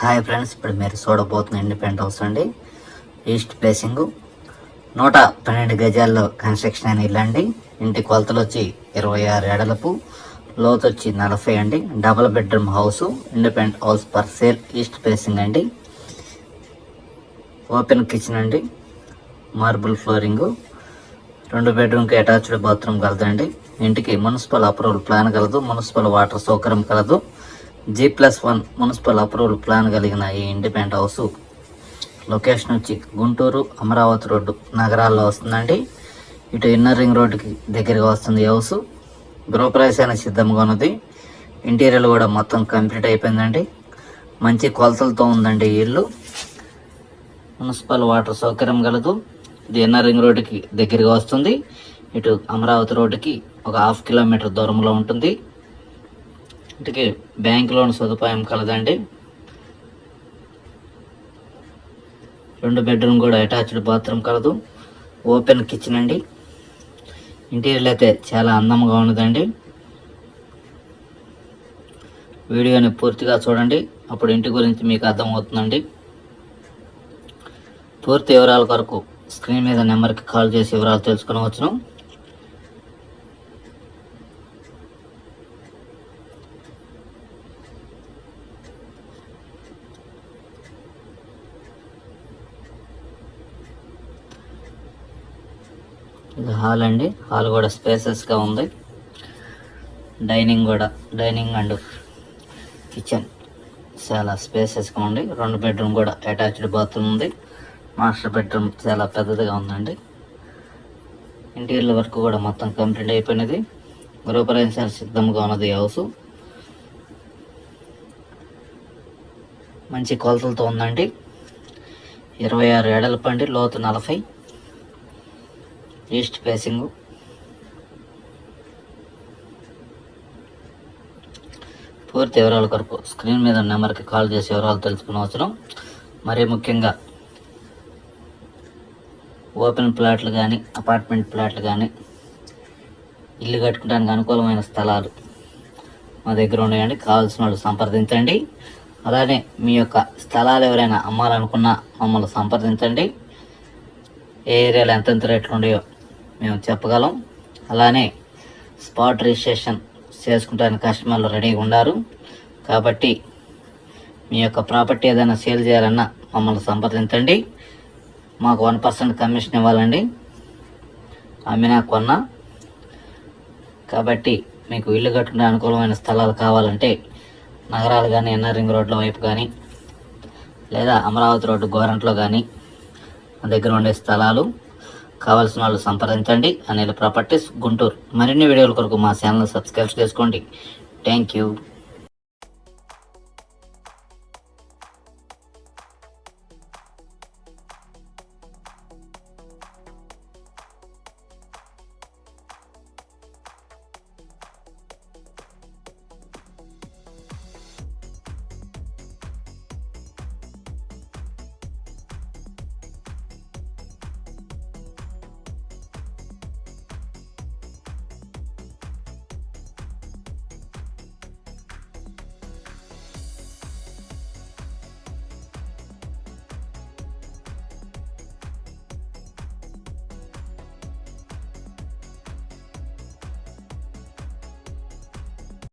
Hi friends ఇప్పుడు మీరు చూడబోతున్న ఇండిపెండెంట్ హౌస్ అండి. ఈస్ట్ ప్లేసింగ్ నూట పన్నెండు గజాల్లో కన్స్ట్రక్షన్ అయిన ఇల్లు అండి. ఇంటి కొలతలు వచ్చి ఇరవై ఆరు ఎడలపు లోతు వచ్చి నలభై అండి. Double bedroom house independent house for sale east facing అండి. ఓపెన్ కిచెన్ అండి. మార్బుల్ ఫ్లోరింగ్ రెండు బెడ్రూమ్కి అటాచ్డ్ బాత్రూమ్ కలదండి. ఇంటికి మున్సిపల్ అప్రూవల్ ప్లాన్ కలదు మున్సిపల్ వాటర్ సౌకర్యం కలదు. G plus one municipal approval plan కలిగిన ఈ ఇండిపెండెంట్ హౌస్ లొకేషన్ వచ్చి గుంటూరు అమరావతి రోడ్డు నగరాల్లో వస్తుందండి. ఇటు ఇన్నర్ రింగ్ రోడ్డుకి దగ్గరగా వస్తుంది ఈ హౌస్. గృహప్రవేశానికి సిద్ధంగా ఉన్నది. ఇంటీరియర్ కూడా మొత్తం కంప్లీట్ అయిపోయిందండి. మంచి కొలతలతో ఉందండి ఈ ఇల్లు. మున్సిపల్ వాటర్ సౌకర్యం కలదు. ఇది ఇన్నర్ రింగ్ రోడ్డుకి దగ్గరగా వస్తుంది. ఇటు అమరావతి రోడ్డుకి ఒక హాఫ్ కిలోమీటర్ దూరంలో ఉంటుంది. ఇంటికి బ్యాంక్ లోన్ సదుపాయం కలదండి. రెండు బెడ్రూమ్ కూడా అటాచ్డ్ బాత్రూమ్ కలదు. ఓపెన్ కిచెన్ అండి. ఇంటీరియర్ అయితే చాలా అందంగా ఉన్నదండి. వీడియోని పూర్తిగా చూడండి. అప్పుడు ఇంటి గురించి మీకు అర్థమవుతుందండి. పూర్తి వివరాల కొరకు స్క్రీన్ మీద నెంబర్కి కాల్ చేసి వివరాలు తెలుసుకునవచ్చును. ఇది హాల్ అండి. హాల్ కూడా స్పేసెస్గా ఉంది. డైనింగ్ కూడా డైనింగ్ అండ్ కిచెన్. చాలా స్పేసెస్గా ఉంది. రెండు బెడ్రూమ్ కూడా అటాచ్డ్ బాత్రూమ్ ఉంది. మాస్టర్ బెడ్రూమ్ చాలా పెద్దదిగా ఉందండి. ఇంటీరియర్ వర్క్ కూడా మొత్తం కంప్లీట్ అయిపోయినది. గృహప్రవేశాలు సిద్ధంగా ఉన్నది హౌస్. మంచి కొలతలతో ఉందండి. ఇరవై ఆరు ఏడల పండి లోతు నలభై. East facing. పూర్తి వివరాల కొరకు స్క్రీన్ మీద నెంబర్కి కాల్ చేసి వివరాలు తెలుసుకునవసరం మరీ ముఖ్యంగా ఓపెన్ ప్లాట్లు కానీ అపార్ట్మెంట్ ప్లాట్లు కానీ ఇల్లు కట్టుకోవడానికి అనుకూలమైన స్థలాలు మా దగ్గర ఉన్నాయండి. కావాల్సిన వాళ్ళు సంప్రదించండి. అలానే మీ యొక్క స్థలాలు ఎవరైనా అమ్మాలనుకున్నా మమ్మల్ని సంప్రదించండి. ఏ ఏరియాలో ఎంతెంత రేట్లు ఉన్నాయో మేము చెప్పగలం. అలానే స్పాట్ రిజిస్ట్రేషన్ చేసుకుంటానికి కస్టమర్లు రెడీగా ఉన్నారు కాబట్టి మీ యొక్క ప్రాపర్టీ ఏదైనా సేల్ చేయాలన్నా మమ్మల్ని సంప్రదించండి. మాకు వన్ పర్సెంట్ కమిషన్ ఇవ్వాలండి. అమ్మినా కొన్నా. కాబట్టి మీకు ఇల్లు కట్టుకునే అనుకూలమైన స్థలాలు కావాలంటే నగరాలు కానీ ఎన్ఆర్ రింగ్ రోడ్ల వైపు కానీ లేదా అమరావతి రోడ్డు గోరంట్లో కానీ మా దగ్గర ఉండే స్థలాలు. కావాల్సిన వాళ్ళు సంప్రదించండి. అనిల్ ప్రాపర్టీస్ గుంటూరు. మరిన్ని వీడియోల కొరకు మా ఛానల్ సబ్స్క్రైబ్ చేసుకోండి. Thank you